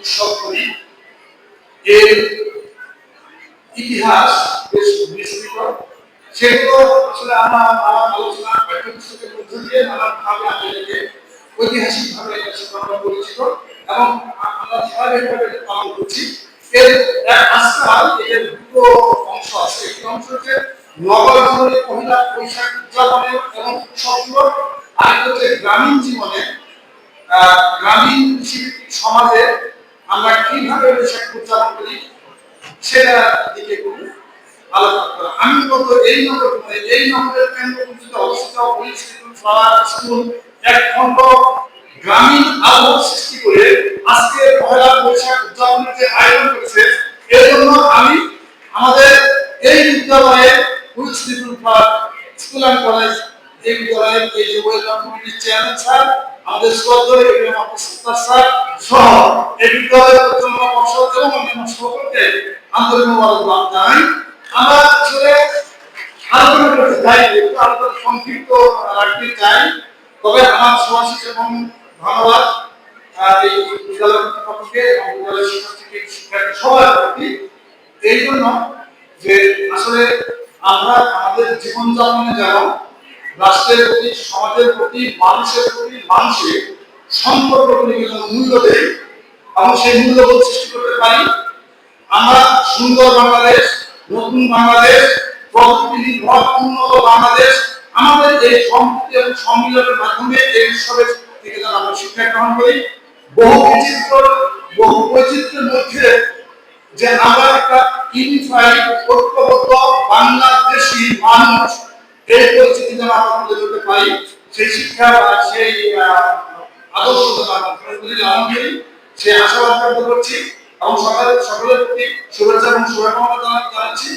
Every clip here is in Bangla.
উৎসব করি এর ইতিহাস বেশ বিস্তৃত সেগুলো আসলে আমার আমার আলোচনা মধ্যে দিয়ে আমাদেরকে পরিচিত এবং আমরা পালন করছি, এর আজকাল এর দুটো অংশ আছে। একটি অংশ হচ্ছে নগরজীবনে পহিলা বৈশাখ উদযাপনের এবং হচ্ছে গ্রামীণ জীবনে গ্রামীণ সমাজে আমরা কীভাবে বৈশাখ উদযাপন করি সেটা দিকে করা। আমি বলব এই এই স্কুল এক খন্ড গ্রামীণ সৃষ্টি করে বৈশাখ উদযাপনের যে আয়োজন করেছে, এর জন্য আমি আমাদের এই ফ্লাওয়ার স্কুল কলেজ, এই বিদ্যালয়ের এই আমাদের এবিএম আব্দুল সত্তার স্যার সহ এই বিদ্যালয়ের পরিচালনা পর্ষদ এবং অন্যান্য সকলকে আন্তরিক মোবারকবাদ জানাই আমরা আসলে আলোচনা করতে চাই, একটু আলোচনা সংক্ষিপ্ত রাখতে চাই। তবে আমার সুভাষিস এবং ধন্যবাদ এই বিদ্যালয় কর্তৃপক্ষকে এবং বিদ্যালয় শিক্ষার্থী শিক্ষার্থী সবার প্রতি এই জন্য যে আসলে আমরা আমাদের জীবনযাপনে যেন রাষ্ট্রের প্রতি, সমাজের প্রতি, মানুষের প্রতি, মানুষের সম্পর্কগুলিকে যেন মূল্য দেয় এবং সেই মূল্যবোধ সৃষ্টি করতে পারি। আমরা সুন্দর বাংলাদেশ, নতুন বাংলাদেশ প্রযুক্তি নির্ভর উন্নত বাংলাদেশ, আমাদের এই সম্পত্তি এবং সম্মিলনের মাধ্যমে এই উৎসবের থেকে যেন আমরা শিক্ষা গ্রহণ করি। বহু বিচিত্র, বহু বৈচিত্র্যের মধ্যে যে আমরা একটা ইউনিফাইড ঐক্যবদ্ধ বাংলাদেশি মানুষ এই পরিস্থিতি যেন আমরা তুলে ধরতে পারি। সেই শিক্ষা বা সেই আদর্শ করি সেই আশাবাদ ব্যক্ত করছি এবং সকালে সকলের প্রতি শুভেচ্ছা এবং শুভকামনা জানা- জানাচ্ছি।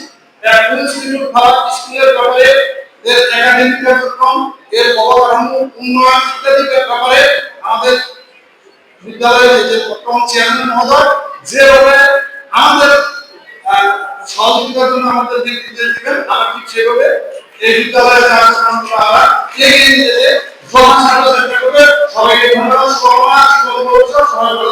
স্কুলের ব্যাপারে, এর একাডেমিক কার্যক্রম এর অবকাঠামো উন্নয়ন ইত্যাদি ব্যাপারে আমাদের বিদ্যালয়ের যে বর্তমান চেয়ারম্যান মহোদয় যেভাবে আমাদের সহযোগিতার জন্য আমাদের নির্দেশ দিবেন আমরা ঠিক সেভাবে এই বিদ্যালয়ের কার্যক্রমগুলো আমরা এগিয়ে নিয়ে যেতে সমাজ চেষ্টা করবে। সবাইকে ধন্যবাদ। শুভকামনা শুভকামনা সবাই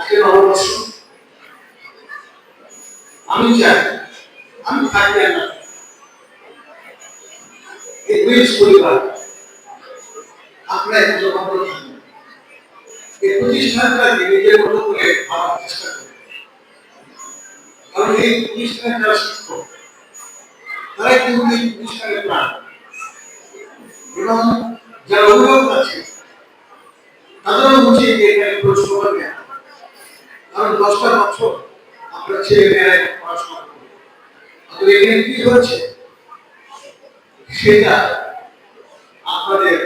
থেকে আমি চাই, আমি থাকতে না। আপনারা একজন এই নিজের মতো করে ভাবার চেষ্টা যারা শিক্ষক কিন্তু এই প্রতিষ্ঠানের প্রাণ। এবং যারা অভিভাবক আছে এখানে কারণ দশটা বছর আপনার ছেলে মেয়েরা পড়াশোনা করবে। এখানে কি হচ্ছে সেটা আপনাদের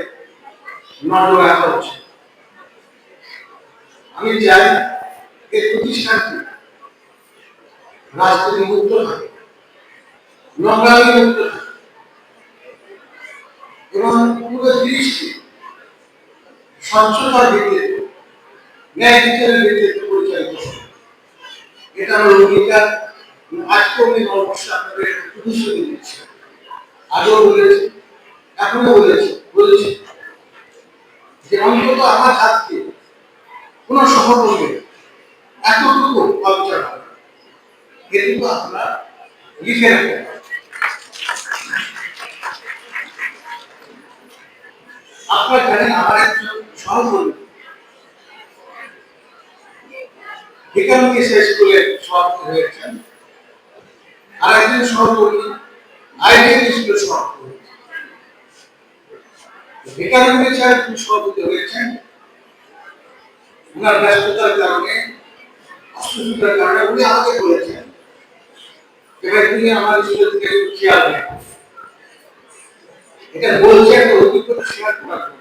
নজর রাখা আমি চাই এই প্রতিষ্ঠানটি রাজনীতি মুক্ত থাকে। নোংরামি মুক্ত এবং পুরো স্বচ্ছতার ভিত্তিতে ন্যায় বিচারের ভিত্তিতে পরিচালিত এটা আমার অঙ্গীকার। আজকে আমি আপনাদের প্রতিশ্রুতি আগেও বলেছি এখনও বলেছি বলেছি যে অন্তত আমার হাতকে কোন সহকর্মী এতটুকু অবিচার হবে এটুকু আপনারা লিখে রাখবেন আপনারা জানেন আমার একজন সহকর্মী। বিকারণী শেষ স্কুলে সভাপতি হয়েছেন। আর একজন সহকর্মী আইডিয়াল স্কুলের সভাপতি হয়েছেন। বিকারণী সাহেব সভাপতি হয়েছেন। ওনার ব্যস্ততার কারণে অসুবিধার কারণে উনি আমাকে বলেছেন। তিনি আমার স্কুলের থেকে খেয়াল এটা বলছে একটা অভিজ্ঞতা শেয়ার করার জন্য।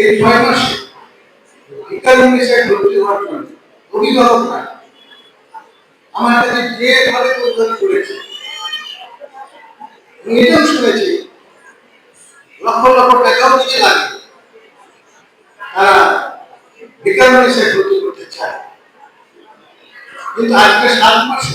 এই ছয় ভর্তি হওয়ার জন্য অভিভাবক না আমার কাছে যেভাবে পরিচালনা করেছে, নিজেও শুনেছি, লক্ষ লক্ষ টাকাও লাগে। তারা সে ভর্তি করতে চায়। কিন্তু আজকে সাত মাসে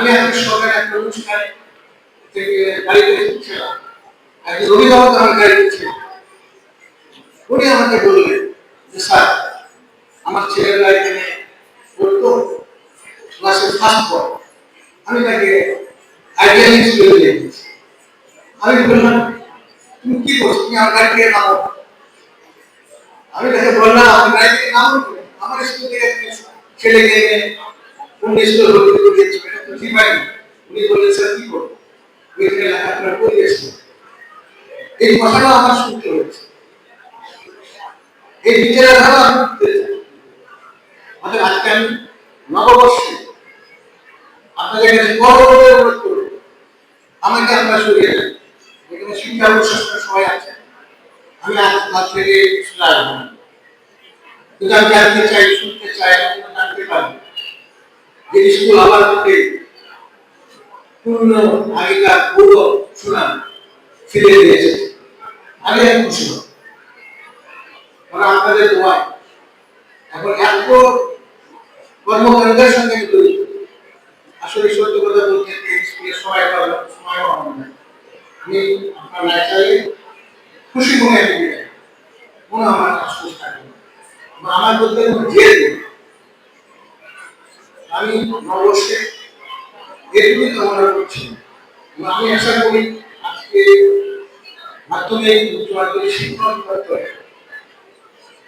আমি একটা সরকার একটা অনুষ্ঠানে থেকে গাড়িতে ছিলাম একজন অভিভাবক আমার গাড়িতে ছিলেন উনি আমাকে বললেন যে, স্যার, আমার ছেলেরা এখানে পড়তো ক্লাসের ফার্স্ট পর আমি তাকে আইডিয়াল স্কুলে দিয়ে দিয়েছি আমি বললাম, তুমি কি করছ? তুমি আমার গাড়ি থেকে নামো আমি তাকে বললাম আমি গাড়ি থেকে নামো আমার স্কুল থেকে ছেলেকে এনে কোন স্কুলে ঠিক হয়নি উনি স্যার, কি করব? এখানে লেখাপড়া করে গেছি এই কথাটা আমার শুনতে হয়েছে। এই বিচারের ধারা আমি করতে আজকে আমি নববর্ষে আপনাদের কাছে বড় বড় অনুরোধ করব, আমাকে আপনারা সরিয়ে দেন। এখানে শিক্ষা প্রশাসনের সবাই আছে। আমি আজ থেকে স্কুলে আসব না। কিন্তু আমি জানতে চাই, শুনতে চাই জানতে পারি যে স্কুল আবার পূর্ণ আগেকার পূর্ব সুনাম ফিরে দিয়েছে। আমি এক খুশি। কারণ আপনাদের দোয়ায় এখন এত কর্মকাণ্ডের সঙ্গে জড়িত আসলে সত্য কথা বলতে সময় পাবো সময় হবে না। আমি আপনার চাইলে খুশি মনে আমি কোনো আমার আশ্বাস থাকে না। বা আমার বলতে কোনো আমি নববর্ষে এটুকুই কামনা করছি। আমি আশা করি আজকে মাধ্যমিক উচ্চ মাধ্যমিক শিক্ষক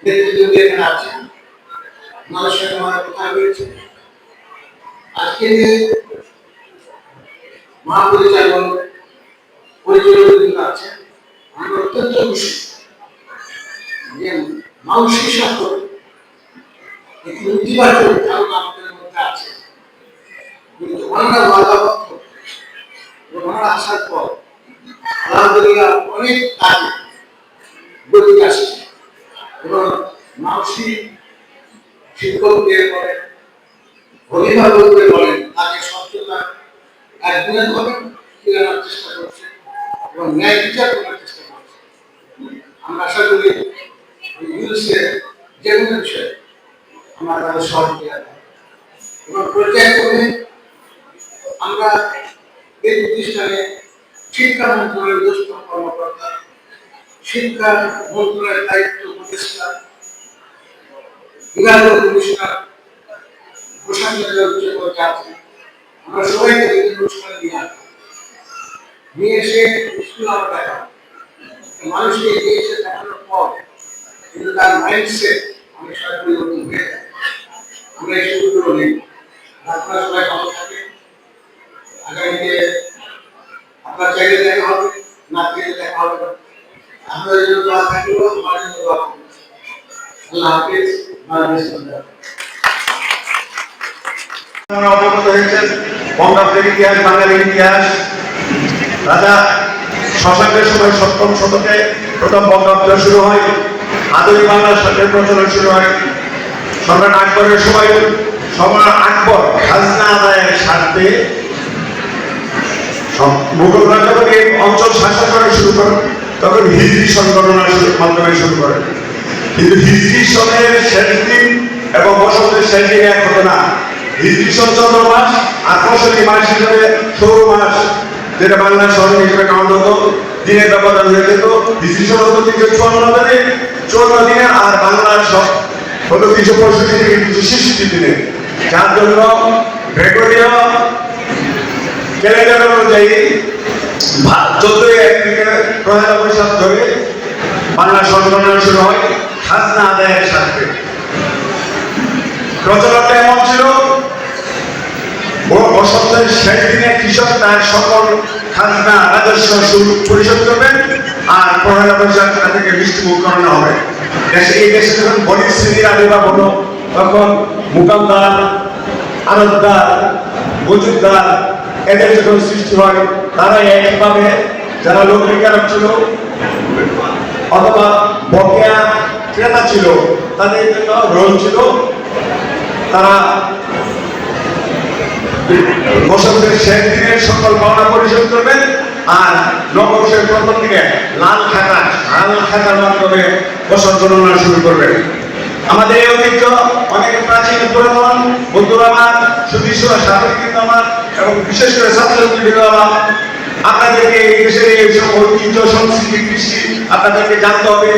নেতৃত্ব এখানে আছেন। মানুষের কথা হয়েছে আজকে যে মহাপরিচালক পরিচালক আছেন আমরা অত্যন্ত খুশি একটি ধারণা আমাদের মধ্যে আছে কিন্তু ওনারা বাধাবদ্ধ ওনারা আসার পর আলহামদুলিল্লাহ অনেক কাজে গতি আসছে এবং মানসিক শিক্ষকদের বলেন অভিভাবকদের বলেন, তাকে স্বচ্ছতা একদিনের ভাবে ফিরে আনার চেষ্টা করছে এবং ন্যায় বিচার করার চেষ্টা করছে আমরা আশা করি ইউনিসেফ যে কোনো বিষয়ে আমরা তাদের দেব। এবং পর্যায়ক্রমে আমরা এই প্রতিষ্ঠানে শিক্ষা মন্ত্রণালয়ের জ্যেষ্ঠ কর্মকর্তা, শিক্ষা মন্ত্রণালয়ের দায়িত্ব উপদেষ্টা বিভাগীয় কমিশনার আমরা সবাইকে বিভিন্ন নিয়ে আসব। নিয়ে এসে স্কুল মানুষকে নিয়ে এসে দেখানোর পর কিন্তু তার মাইন্ডসেট অনেক সময় পরিবর্তন হয়ে যায়। আপনারা ভালো থাকেন। আগামীতে আপনার চাইলে দেখা হবে, না চাইলে দেখা হবে না। আপনাদের জন্য দোয়া থাকলেও আমার। আপনারা হয়েছেন বঙ্গাব্দের ইতিহাস বাঙালির ইতিহাস রাজা শশাঙ্কের সময় সপ্তম শতকে প্রথম বঙ্গাব্দ শুরু হয় আধুনিক বাংলা সাথে প্রচলন শুরু হয় সম্রাট আকবরের সময় সম্রাট আকবর খাজনা আদায়ের স্বার্থে সব- মুঘল এই অঞ্চল শাসন করা শুরু করেন তখন হিজরি সংগঠনের শুরু- মাধ্যমে শুরু করেন কিন্তু হিজরি সনের শেষ এবং বসন্তের শেষ এক হতো না। হিজরি সন চন্দ্র মাস আর বসন্তী মাস হিসেবে সৌর মাস, যেটা বাংলা সন হিসেবে কাউন্ট হতো, দিনের ব্যবধান হয়ে যেত। হিজরি সন হতো তিনশো চুয়ান্ন দিনে চুয়ান্ন দিনে আর বাংলার সব হলো তিনশো পঁয়ষট্টি থেকে তিনশো ছেষট্টি দিনে। যার জন্য গ্রেগরীয় ক্যালেন্ডার অনুযায়ী চোদ্দই এপ্রিল পয়লা বৈশাখ ধরে বাংলা সংগঠন শুরু হয়। খাজনা আদায়ের স্বার্থে প্রচলনটা এমন ছিল বসন্তের শেষ দিনে কৃষক তার সকল খাজনা, রাজস্ব শুল্ক পরিশোধ করবেন আর পয়লা বৈশাখ তা থেকে মিষ্টি মুখ করানো হবে। দেশে এই দেশে যখন বণিক শ্রেণির আবির্ভাব হলো, তখন মুকামদার আনন্দার মজুদার এদের যখন সৃষ্টি হয় তারা একভাবে যারা লোক বিজ্ঞানক ছিল, অথবা বকেয়া ক্রেতা ছিল, তাদের জন্য রোল ছিল। তারা বসন্তের শেষ দিনের সকল পাওনা পরিশোধ করবেন আর নববর্ষের প্রথম দিকে লাল খাতা, লাল খাতার মাধ্যমে বছর গণনা শুরু করবেন। আমাদের এই ঐতিহ্য অনেক প্রাচীন পুরাতন। বন্ধুরা আমার সুদৃশ্যরা সাধারণ আমার এবং বিশেষ করে ছাত্রছাত্রীবৃন্দ আমার। আপনাদেরকে এই দেশের এই ঐতিহ্য, সংস্কৃতি, কৃষি আপনাদেরকে জানতে হবে।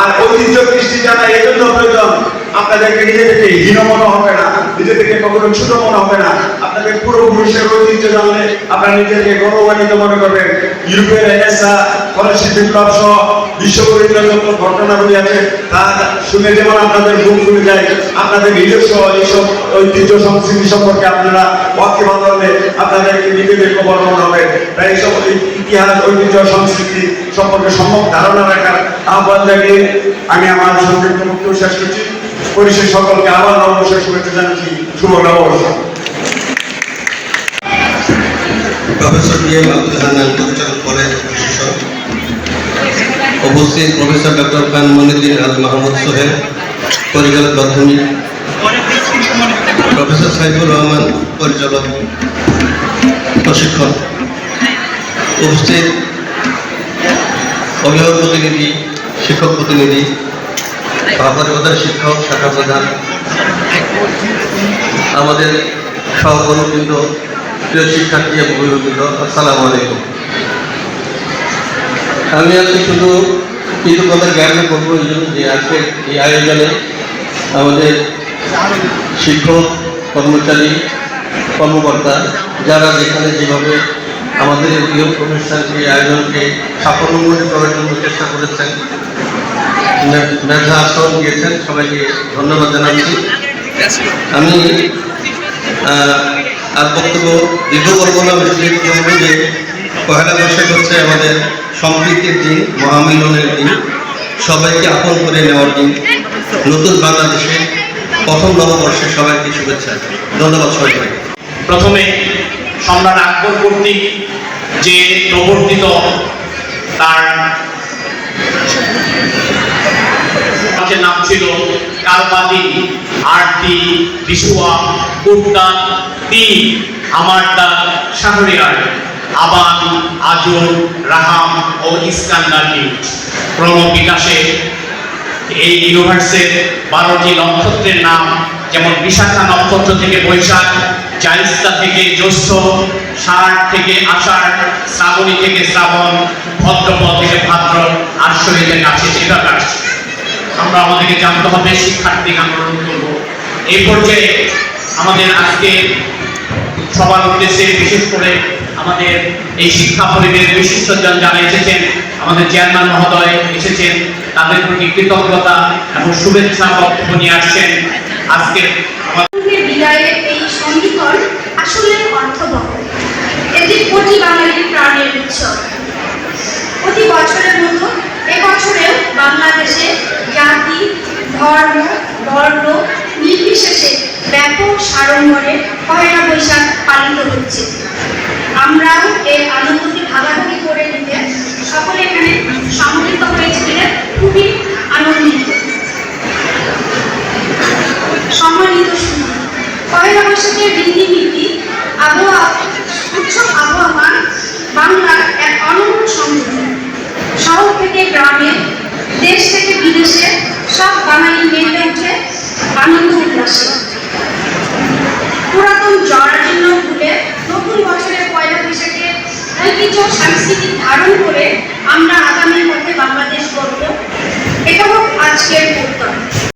আর ঐতিহ্য কৃষ্টি জানা এই জন্য প্রয়োজন। আপনাদেরকে নিজেদেরকে হীন মনে হবে না নিজেদেরকে কখনো ছোট মনে হবে না। আপনাদের পূর্বপুরুষের ঐতিহ্য জানলে আপনারা নিজেদেরকে গৌরবান্বিত মনে করবেন। ইউরোপের এনএসআ ফরাসি বিপ্লব সহ বিশ্ব পরিচয় যত ঘটনাগুলি আছে, তা শুনে যেমন আপনাদের আপনাদের নিজস্ব এইসব ঐতিহ্য সংস্কৃতি সম্পর্কে আপনারা ওয়াকিবহাল হলে আপনাদেরকে নিজেদেরকে বর্ণনা হবে। তাই এইসব ইতিহাস, ঐতিহ্য, সংস্কৃতি সম্পর্কে সম্যক ধারণা রাখার আহ্বান জানিয়ে আমি আমার সংক্ষিপ্ত বক্তব্য শেষ করছি। আবার নববর্ষের শুভেচ্ছা জানাচ্ছি। উপস্থিত প্রফেসর ডক্টর খান মনিদ্দিন আল মাহমুদ সোহেল পরিচালক মাধ্যমিক, প্রফেসর সাইফুর রহমান, পরিচালক প্রশিক্ষণ উপস্থিত অভিভাবক প্রতিনিধি, শিক্ষক প্রতিনিধি সহপরিবাদের শিক্ষক, শাখা প্রধান, আমাদের সহকর্মবৃন্দ, প্রিয় শিক্ষার্থী এবং অভিভাবকবৃন্দ, আসসালামু আলাইকুম। আমি আজকে শুধু কৃতজ্ঞতার জ্ঞান করব এই জন্য যে আজকে এই আয়োজনে আমাদের শিক্ষক, কর্মচারী, কর্মকর্তা, যারা যেখানে যেভাবে আমাদের এই অনুষ্ঠানকে আয়োজনকে সাফল্যমণ্ডিত করার জন্য চেষ্টা করেছেন মেধা আশ্রম দিয়েছেন সবাইকে ধন্যবাদ জানাচ্ছি। আমি আর বক্তব্য দীর্ঘ করব না, বেশি যে পহেলা বৈশাখ হচ্ছে আমাদের সম্প্রীতির দিন, মহামিলনের দিন, সবাইকে আপন করে নেওয়ার দিন, নতুন বাংলাদেশে প্রথম নববর্ষে সবাইকে শুভেচ্ছা। ধন্যবাদ সবাইকে। প্রথমে সম্রাট আকবর কর্তৃক যে প্রবর্তিত তার নাম ছিল কালবাদি আরতি বিশুয়া কুর্তান তিন আমারদা শাহরিয়ার। আবান আজম, রাহাম ও ইস্কান্দার নিউজ ক্রম বিকাশে এই ইউনিভার্সের বারোটি নক্ষত্রের নাম, যেমন বিশাখা নক্ষত্র থেকে বৈশাখ জাইস্তা থেকে জ্যৈষ্ঠ, ষাট থেকে আষাঢ়, শ্রাবণী থেকে শ্রাবণ, ভদ্রপদ থেকে ভাদ্র শহীদের কাছে সেটা কাটছে আমরা আমাদেরকে জানতে হবে, শিক্ষার্থী আন্দোলন করব। এই পর্যায়ে আমাদের আজকে সবার উদ্দেশ্যে বিশেষ করে আমাদের এই শিক্ষা পরিবেশ বিশিষ্টজন যারা এসেছেন, আমাদের চেয়ারম্যান মহোদয় এসেছেন, তাদের প্রতি কৃতজ্ঞতা এবং শুভেচ্ছা বক্তব্য নিয়ে আসছেন। আজকে বিদায়ের এই সন্ধিকরণ আসলে অর্থবহ এটি কোটি বাঙালির প্রাণের উৎসব। প্রতি বছরের মতো এবছরেও বাংলাদেশে জাতি, ধর্ম, বর্ণ নির্বিশেষে ব্যাপক সাড়ম্বরে পয়লা বৈশাখ পালিত হচ্ছে। আমরাও এই আনন্দকে ভাগাভাগি করে নিতে সকলে এখানে সম্মিলিত হয়েছে বলে খুবই আনন্দিত। সম্মানিত পয়লা বৈশাখের রীতিনীতি, আবহাওয়া উৎসব আবহাওয়া বাংলার এক অনন্য সমৃদ্ধি। শহর থেকে গ্রামে, দেশ থেকে বিদেশে সব বাঙালি মেতে উঠে আনন্দ উল্লাসে। পুরাতন ও সাংস্কৃতিক ধারণ করে আমরা আগামী মধ্যে বাংলাদেশ গড়ব। এটা হোক আজকের উত্তর